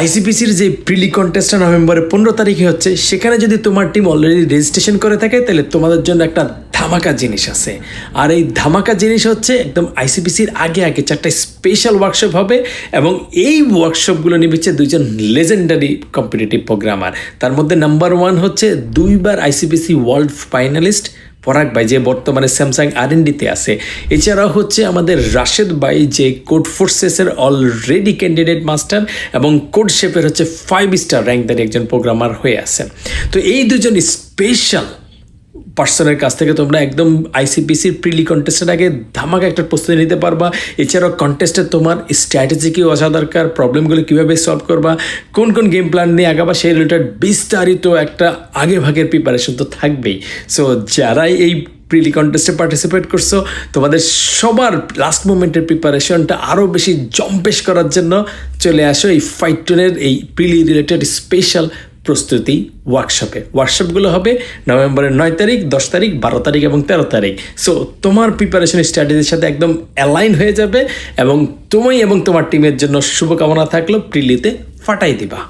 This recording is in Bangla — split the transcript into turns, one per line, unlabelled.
আইসিপিসির যে প্রিলি কন্টেস্টটা নভেম্বরের পনেরো তারিখে হচ্ছে, সেখানে যদি তোমার টিম অলরেডি রেজিস্ট্রেশন করে থাকে, তাহলে তোমাদের জন্য একটা ধামাকা জিনিস আছে। আর এই ধামাকা জিনিস হচ্ছে, একদম আইসিপিসির আগে আগে চারটা স্পেশাল ওয়ার্কশপ হবে এবং এই ওয়ার্কশপগুলো নিবেছে দুইজন লেজেন্ডারি কম্পিটিটিভ প্রোগ্রামার তার মধ্যে নাম্বার ওয়ান হচ্ছে দুইবার আইসিপিসি ওয়ার্ল্ড ফাইনালিস্ট পরাগ ভাই যে বর্তমানে স্যামসাং আর ডিতে আছে। এছাড়াও হচ্ছে আমাদের রাশেদ ভাই যে কোড ফোর্সেসের অলরেডি ক্যান্ডিডেট মাস্টার এবং কোড শেপের হচ্ছে ফাইভ স্টার র্যাঙ্কদারি একজন প্রোগ্রামার হয়ে আছেন। তো এই দুজন স্পেশাল পার্সনের কাছ থেকে তোমরা একদম আইসিপিসির প্রিলি কন্টেস্টের আগে ধামাকা একটা প্রস্তুতি নিতে পারবা। এছাড়াও কন্টেস্টে তোমার স্ট্র্যাটেজি কি আসা দরকার প্রবলেমগুলো কীভাবে সলভ করবা, কোন কোন গেম প্ল্যান নিয়ে আগাবা, সেই রিলেটেড বিস্তারিত একটা আগে ভাগের প্রিপারেশন তো থাকবেই। সো যারাই এই প্রিলি কন্টেস্টে পার্টিসিপেট করছ, তোমাদের সবার লাস্ট মোমেন্টের প্রিপারেশনটা আরও বেশি জম্পেশ করার জন্য চলে আসো এই ফাইটনের এই প্রিলি রিলেটেড স্পেশাল প্রস্তুতি ওয়ার্কশপে ওয়ার্কশপগুলো হবে নভেম্বরের নয় তারিখ, দশ তারিখ, বারো তারিখ এবং তেরো তারিখ। সো তোমার প্রিপারেশন স্ট্র্যাটেজির সাথে একদম অ্যালাইন হয়ে যাবে এবং তুমি এবং তোমার টিমের জন্য শুভকামনা থাকল, প্রিলিতে ফাটাই দিবা।